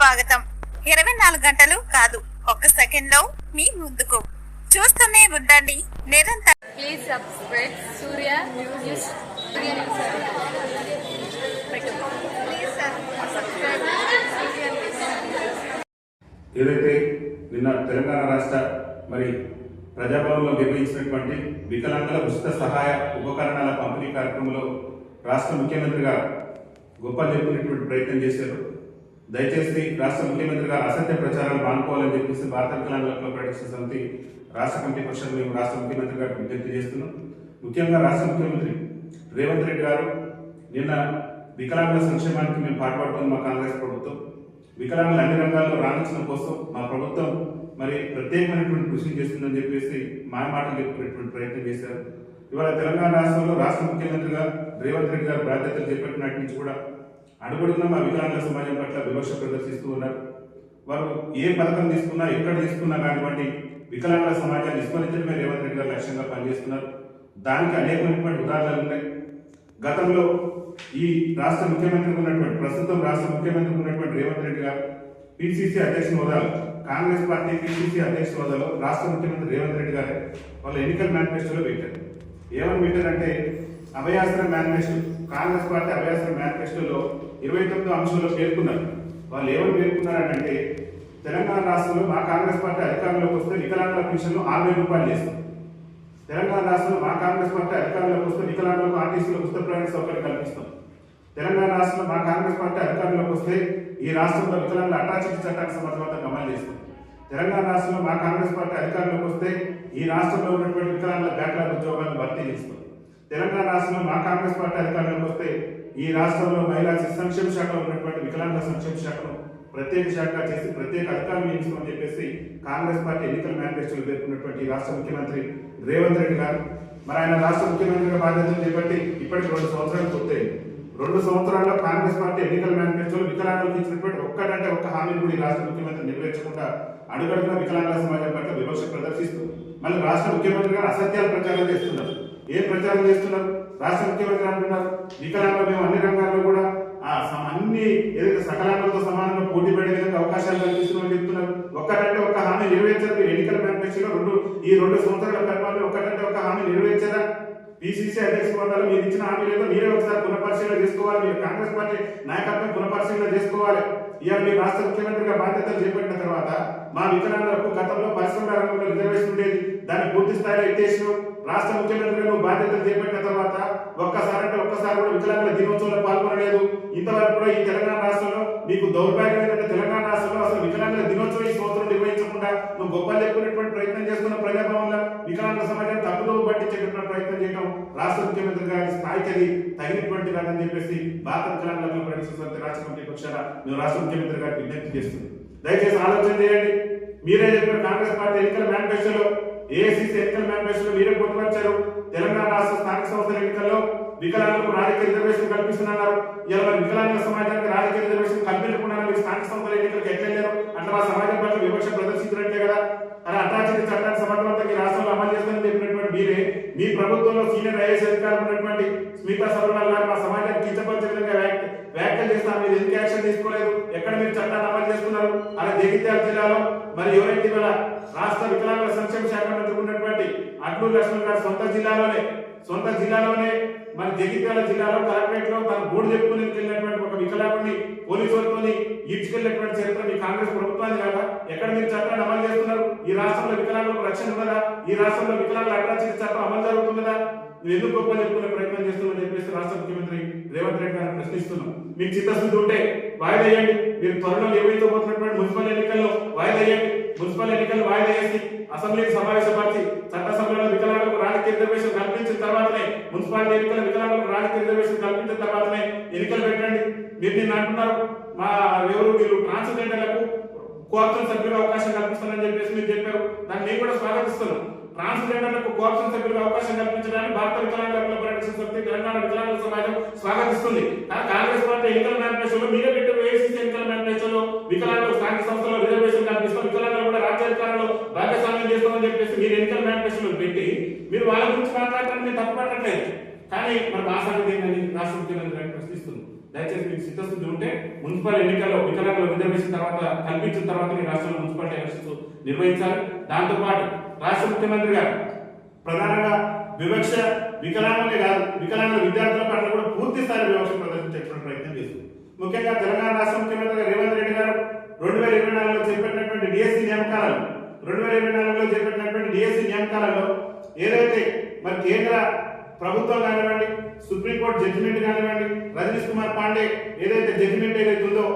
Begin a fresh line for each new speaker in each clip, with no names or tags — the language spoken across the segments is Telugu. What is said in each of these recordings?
స్వాగతం ఇరవై నాలుగు గంటలు కాదు ఒక్క సెకండ్లో మీ ముందుకు చూస్తూనే ఉండండి నిరంతరం
Please subscribe Surya News. Surya News. Please subscribe Surya News.
ఏదైతే నిన్న తెలంగాణ రాష్ట్ర మరి ప్రజాభవన్లో నిర్వహించినటువంటి వికలాంగుల ఉచిత సహాయ ఉపకరణాల పంపిణీ కార్యక్రమంలో రాష్ట్ర ముఖ్యమంత్రిగా గొప్ప చెప్పుకునేటువంటి ప్రయత్నం చేశారు దయచేసి రాష్ట్ర ముఖ్యమంత్రిగా అసత్య ప్రచారాలు మానుకోవాలని చెప్పేసి భారత వికలాంగుల హక్కుల పరిరక్షణ సమితి రాష్ట్ర కమిటీ పరిషత్ మేము రాష్ట్ర ముఖ్యమంత్రి గారికి విజ్ఞప్తి చేస్తున్నాం. ముఖ్యంగా రాష్ట్ర ముఖ్యమంత్రి రేవంత్ రెడ్డి గారు నిన్న వికలాంగుల సంక్షేమానికి మేము పాటుపడుతుంది మా కాంగ్రెస్ ప్రభుత్వం. వికలాంగుల అన్ని రంగాల్లో రాణించడం కోసం మా ప్రభుత్వం మరి ప్రత్యేకమైనటువంటి కృషి చేస్తుందని చెప్పేసి మా మాటలు చెప్పుకునేటువంటి ప్రయత్నం చేశారు. ఇవాళ తెలంగాణ రాష్ట్రంలో రాష్ట్ర ముఖ్యమంత్రిగా రేవంత్ రెడ్డి గారు బాధ్యతలు చేపట్టినటి నుంచి కూడా అడుగుడున్న మా సమాజం పట్ల వివక్ష ప్రదర్శిస్తూ ఉన్నారు. వారు ఏ పథకం తీసుకున్నా ఎక్కడ తీసుకున్నా కానివ్వండి వికలాంగుల సమాజాన్ని విస్మరించడమే రేవంత్ రెడ్డి గారు లక్ష్యంగా పనిచేస్తున్నారు. దానికి అనేకమైనటువంటి ఉదాహరణలు ఉన్నాయి. గతంలో ఈ రాష్ట్ర ముఖ్యమంత్రి ఉన్నటువంటి ప్రస్తుతం రాష్ట్ర ముఖ్యమంత్రి ఉన్నటువంటి రేవంత్ రెడ్డి గారు పిసిసి అధ్యక్ష హోదాలో కాంగ్రెస్ పార్టీ పిసిసి అధ్యక్ష హోదాలో రాష్ట్ర ముఖ్యమంత్రి రేవంత్ రెడ్డి గారు వాళ్ళ ఎన్నికల మేనిఫెస్టోలో పెట్టారు. ఏమని పెట్టారంటే అభయాస్త్ర మేనిఫెస్టో కాంగ్రెస్ పార్టీ అభయాస్త్ర మేనిఫెస్టోలో ఇరవై తొమ్మిది అంశంలో పేర్కొన్నారు. వాళ్ళు ఏమని పేర్కొన్నారంటే తెలంగాణ రాష్ట్రంలో మా కాంగ్రెస్ పార్టీ అధికారంలోకి వస్తే వికలాంగుల పెన్షన్లు ఆరు వేల రూపాయలు చేస్తాం. తెలంగాణ రాష్ట్రంలో మా కాంగ్రెస్ పార్టీ అధికారంలోకి వస్తే వికలాంగులకు ఆర్టీసీలకు ఉచిత ప్రయాణ సౌకర్యం కల్పిస్తాం. తెలంగాణ రాష్ట్రంలో మా కాంగ్రెస్ పార్టీ అధికారంలోకి వస్తే ఈ రాష్ట్రంలో వికలాంగుల అటాచిటీ చట్టానికి సమర్థవంతంగా అమలు చేస్తాం. తెలంగాణ రాష్ట్రంలో మా కాంగ్రెస్ పార్టీ అధికారంలోకి వస్తే ఈ రాష్ట్రంలో ఉన్నటువంటి వికలాంగుల బ్యాక్లాగ్ ఉద్యోగాలను భర్తీ చేస్తాం. తెలంగాణ రాష్ట్రంలో మా కాంగ్రెస్ పార్టీ అధికారంలోకి వస్తే ఈ రాష్ట్రంలో మహిళా సంక్షేమ శాఖలో ఉన్నటువంటి వికలాంగ సంక్షేమ శాఖను ప్రత్యేక శాఖ చేసి ప్రత్యేక అధికారులు నియమిస్తామని చెప్పేసి కాంగ్రెస్ పార్టీ ఎన్నికల మేనిఫెస్టోలో పేర్కొన్నటువంటి ఈ రాష్ట్ర ముఖ్యమంత్రి రేవంత్ రెడ్డి గారు. మరి ఆయన రాష్ట్ర ముఖ్యమంత్రిగా బాధ్యతలు చేపట్టి ఇప్పటికి రెండు సంవత్సరాలు పూర్తయింది. రెండు సంవత్సరాల్లో కాంగ్రెస్ పార్టీ ఎన్నికల మేనిఫెస్టోలో వికలాంగులకు ఇచ్చినటువంటి ఒక్కటంటే ఒక్క హామీని కూడా ఈ రాష్ట్ర ముఖ్యమంత్రి నెరవేర్చకుండా అడుగడుగున వికలాంగుల సమాజం పట్ల వివక్ష ప్రదర్శిస్తూ మళ్ళీ రాష్ట్ర ముఖ్యమంత్రి గారు అసత్యాలు ప్రచారం చేస్తున్నారు. ఏం ప్రచారం చేస్తున్నారు? రాష్ట్ర ముఖ్యమంత్రి అంటున్నారు. వికలాంగులు మేము అన్ని రంగాల్లో కూడా ఆ సమ- అన్ని ఏదైతే సకలాంగులతో సమానంగా పోటీ పడే విధంగా అవకాశాలు కల్పిస్తున్నామని చెప్తున్నారు. ఒక్కటంటే ఒక్క హామీ నెరవేర్చారు. మీరు ఎన్నికల మేనిఫెస్టోలో రెండు ఈ రెండు సంవత్సరాల పరిపాలన ఒక్కటంటే ఒక్క హామీ నెరవేర్చారా? పిసిసి అధ్యక్ష హోదాలో మీరు ఇచ్చిన హామీ లేదో. మీరే ఒకసారి పునఃపరిశీలన చేసుకోవాలి. మీరు కాంగ్రెస్ పార్టీ నాయకత్వం పునఃపరిశీలన చేసుకోవాలి. ఇవాళ మీ రాష్ట్ర ముఖ్యమంత్రిగా బాధ్యతలు చేపట్టిన తర్వాత మా వికలాంగులకు గతంలో పరిశ్రమ రంగంలో రిజర్వేషన్ ఉండేది. దాన్ని పూర్తి స్థాయిలో ఎత్తేసినావు రాష్ట్ర ముఖ్యమంత్రిగా నువ్వు బాధ్యతలు చేపట్టిన తర్వాత ఒక్కసారి అంటే ఒక్కసారి కూడా వికలాంగుల దినోత్సవంలో పాల్గొనలేదు. ఇంతవరకు కూడా ఈ తెలంగాణ రాష్ట్రంలో మీకు దౌర్భాగ్యమైన తెలంగాణ అసలు వికలాంగుల దినోత్సవం ఈ సంవత్సరం నిర్వహించకుండా నువ్వు గొప్ప లేకునేటువంటి ప్రయత్నం చేస్తున్న ప్రజాభవన్లో వికలాంగుల సమాజాన్ని తప్పుదో పట్టించేటువంటి ప్రయత్నం చేయడం రాష్ట్ర ముఖ్యమంత్రి గారి స్థాయికి అది తగినటువంటి కాదని చెప్పేసి భారత వికలాంగులకు ప్రకటిస్తున్న రాష్ట్ర కమిటీ పక్షాన మేము రాష్ట్ర ముఖ్యమంత్రి గారికి విజ్ఞప్తి చేస్తుంది దయచేసి ఆలోచన చేయండి. మీరే చెప్పిన కాంగ్రెస్ పార్టీ ఎన్నికల మేనిఫెస్టోలో ఏఐసిసి ఎన్నికల మేనిఫెస్టోలో మీరే పొందుపరిచారు. తెలంగాణ రాష్ట్ర స్థానిక సంస్థల ఎన్నికల్లో వికలాంగులకు రాజకీయ రిజర్వేషన్ కల్పిస్తున్నారు ఇలా వికలాంగుల సమాజానికి రాజకీయ రిజర్వేషన్ కల్పించకుండా మీరు స్థానిక సంస్థల ఎన్నికలకు ఎట్లెళ్ళారు అంటే మా సమాజం పట్ల వివక్ష ప్రదర్శించినట్టే కదా అలా అట్రాచిటీ చట్టాన్ని సమర్థవంతంగా ఈ రాష్ట్రంలో అమలు చేస్తామని చెప్పినటువంటి మీరే మీ ప్రభుత్వంలో సీనియర్ ఐఏఎస్ అధికారులు ఉన్నటువంటి స్మితా సర్వనాల్ గారు మా సమాజాన్ని కించపరిచే విధంగా వ్యాఖ్య- వ్యాఖ్యలు మీరు ఎందుకు యాక్షన్ తీసుకోలేదు? ఎక్కడ మీరు చట్టాన్ని అమలు చేస్తున్నారు అలా జగిత్యాల జిల్లాలో మరి ఎవరైతే మన రాష్ట్ర వికలాంగుల సంక్షేమ శాఖ మంత్రి ఉన్నటువంటి అడ్లూరు లక్ష్మణ్ గారు సొంత జిల్లాలోనే సొంత జిల్లాలోనే మన జగిత్యాల జిల్లాలో కలెక్టరేట్లో తన గూడు చెప్పుకుని వెళ్ళినటువంటి ఒక వికలాంగుని పోలీసు వారితోని ఈడ్చుకెళ్ళినటువంటి చరిత్ర మీ కాంగ్రెస్ ప్రభుత్వాన్ని కాదా ఎక్కడ మీరు చట్టాన్ని అమలు చేస్తున్నారు? ఈ రాష్ట్రంలో వికలాంగులకు రక్షణ ఉన్నదా? ఈ రాష్ట్రంలో వికలాంగుల అట్రాచిటీ చట్టం అమలు జరుగుతున్నదా? నువ్వు ఎందుకు గొప్ప చెప్పుకునే ప్రయత్నం చేస్తున్నావు చెప్పేసి రాష్ట్ర ముఖ్యమంత్రి రేవంత్ రెడ్డి గారు ప్రశ్నిస్తున్నాం మీకు చిత్తశుద్ధి ఉంటే వాయిదా వేయండి. మీరు త్వరలో ఏవైతే పోతున్నటువంటి మున్సిపల్ ఎన్నికల్లో వాయిదా వేయండి. మున్సిపల్ ఎన్నికలు వాయిదా వేసి అసెంబ్లీకి సమావేశపరిచి చట్టసభలో వికలాంగులకు రాజకీయ రిజర్వేషన్ కల్పించిన తర్వాతనే మున్సిపాలిటీ ఎన్నికల వికలాంగులకు రాజకీయ రిజర్వేషన్ కల్పించిన తర్వాతనే ఎన్నికలు పెట్టండి. మీరు నిన్న అంటున్నారు మా ఎవరు మీరు ట్రాన్స్జెండర్లకు కోర్టు సభ్యులు అవకాశం కల్పిస్తానని చెప్పేసి మీరు చెప్పారు. దాన్ని నేను కూడా స్వాగతిస్తున్నాను. ట్రాన్స్జెండర్లకు కోఆప్షన్ సభ్యులకు అవకాశం కల్పించడానికి భారత వికలాంగుల హక్కుల పరిరక్షణ సమితి తెలంగాణ వికలాంగుల సమాజం స్వాగతిస్తుంది. కాంగ్రెస్ పార్టీ ఎన్నికల మేనిఫెస్టోలో మీరే పెట్టిన ఏసీసీ ఎన్నికల మేనిఫెస్టోలో వికలాంగులు స్థానిక సంస్థలో రిజర్వేషన్ కల్పిస్తాం వికలాంగులు కూడా రాజ్యాధికారంలో భాగస్వామ్యం చేస్తామని చెప్పేసి మీరు ఎన్నికల మేనిఫెస్టోలో పెట్టి మీరు వాళ్ళ గురించి మాట్లాడటానికి మీరు తప్పు కానీ మరి మా సంగతి ఏంటని రాష్ట్ర ముఖ్యమంత్రి ప్రశ్నిస్తుంది దయచేసి మీకు సిద్ధస్థితి ఉంటే మున్సిపల్ ఎన్నికల్లో వికలాంగులు రిజర్వేషన్ తర్వాత కల్పించిన తర్వాత మీ రాష్ట్రంలో మున్సిపాలిటీ ఎలక్షన్స్ నిర్వహించాలి. దాంతోపాటు రాష్ట్ర ముఖ్యమంత్రి గారు ప్రధానంగా వివక్ష వికలాంగులే కాదు వికలాంగుల విద్యార్థుల పట్ల కూడా పూర్తి స్థాయి వివక్ష ప్రదర్శించేటువంటి ప్రయత్నం చేస్తుంది ముఖ్యంగా తెలంగాణ రాష్ట్ర ముఖ్యమంత్రి గారు రేవంత్ రెడ్డి గారు రెండు వేల ఇరవై నాలుగులో చేపట్టినటువంటి డిఎస్సి నియామకాలు రెండు వేల ఇరవై నాలుగులో చేపట్టినటువంటి డిఎస్సి నియామకాలలో ఏదైతే మరి కేంద్ర ప్రభుత్వం కానివ్వండి సుప్రీంకోర్టు జడ్జిమెంట్ కానివ్వండి రజనీష్ కుమార్ పాండే ఏదైతే జడ్జిమెంట్ ఏదైతే ఉందో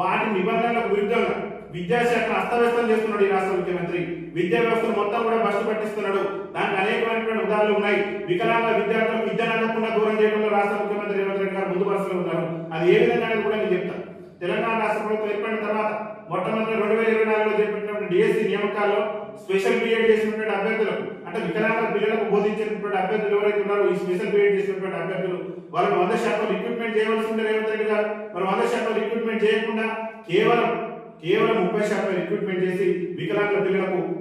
వాటి నిబంధనలకు విరుద్ధంగా విద్యాశాఖను అస్తవ్యస్తం చేస్తున్నాడు ఈ రాష్ట్ర ముఖ్యమంత్రి. విద్యా వ్యవస్థను మొత్తం కూడా బస్సు పట్టిస్తున్నాడు. దానికి అనేకమైనటువంటి ఉదాహరణలు ఉన్నాయి. వికలాంగ విద్యార్థులకు విద్య నడకుండా దూరం చేయడంలో రాష్ట్ర ముఖ్యమంత్రి రేవంత్ రెడ్డి గారు ముందు వరుసలో ఉన్నారు. అది ఏ విధంగా అనేది కూడా నేను చెప్తాను తెలంగాణ రాష్ట్ర ప్రభుత్వం ఏర్పడిన తర్వాత మొట్టమొదటి రెండు వేల ఇరవై నాలుగులో చేపట్టినటువంటి డిఎస్సి నియామకాల్లో స్పెషల్ బీఎడ్ చేసినటువంటి అభ్యర్థులకు అంటే వికలాంగ పిల్లలకు బోధించినటువంటి అభ్యర్థులు ఎవరైతే ఉన్నారో ఈ స్పెషల్ బీఎడ్ చేసినటువంటి అభ్యర్థులు వాళ్ళని వంద శాతం రిక్రూట్మెంట్ చేయవలసింది రేవంత్ రెడ్డి గారు. మరి వంద శాతం రిక్రూట్మెంట్ చేయకుండా కేవలం కేవలం ముప్పై శాతం రిక్రూట్మెంట్ చేసి వికలాంగుల పిల్లలకు